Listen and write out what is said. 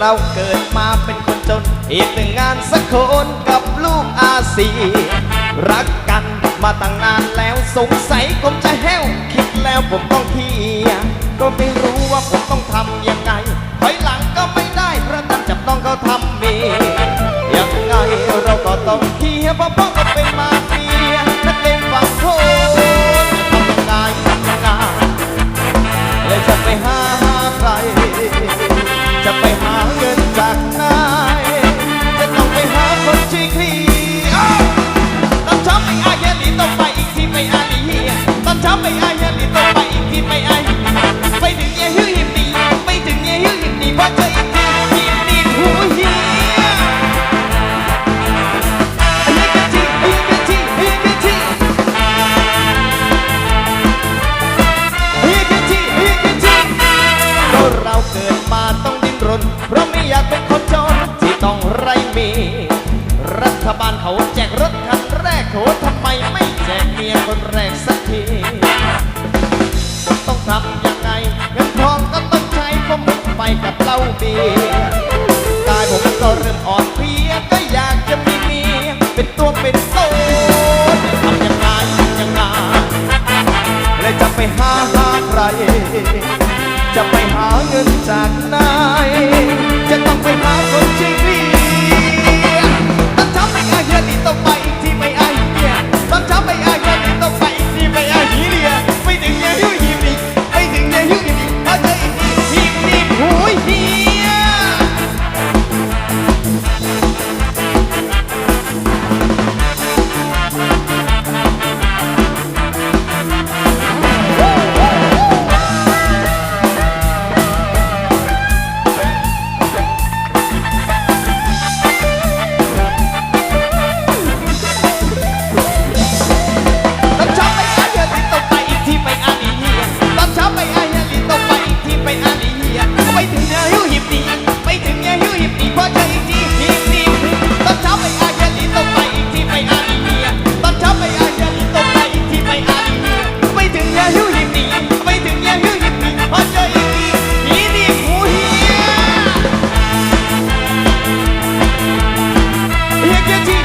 เราเกิดมาเป็นคนจน อีกหนึ่งงานสักคนกับลูกอาเซีรักกันมาตั้งนานแล้วสงสัยผมจะแห้ว คิดแล้วผมต้องเคียก็ไม่รู้ว่าผมต้องทำยังไงถอยหลังก็ไม่ได้เพราะตั้งจับต้องเขาทำมียังไงเราก็ต้องเคียเพราะพ่อก็เป็น เงิ มี รัฐบาลเขาแจกรถคันแรกโหทำไมไม่แจกเมียคนแรกสักที ต้องทำยังไง เงินทองก็ต้องใช้ผมหมดไปกับเหล้าเบียร์กายผมก็เริ่มอ่อนเพลียก็อยากจะมีเมียเป็นตัวเป็นตนทำยังไงทำยังไงและจะไปหาหาใคร จะไปหาเงินจากไหนจะต้องไปหาคนที่เรีียก็ไปถึงเธอหิวหิบดีไปถึงเธอหิวหิบดีพอเธออีกทีหิบดีตอนเช้าไปอาเจลีตกไปอีกทีไปอาลีเนียตอนเช้าไปอาเจลีตกไปอีกทีไปอาลีเนียไปถึงเธอหิวหิบดีไปถึงเธอหิวหิบดีพอเธออีกทีหีดีหูเฮียเฮียเจลี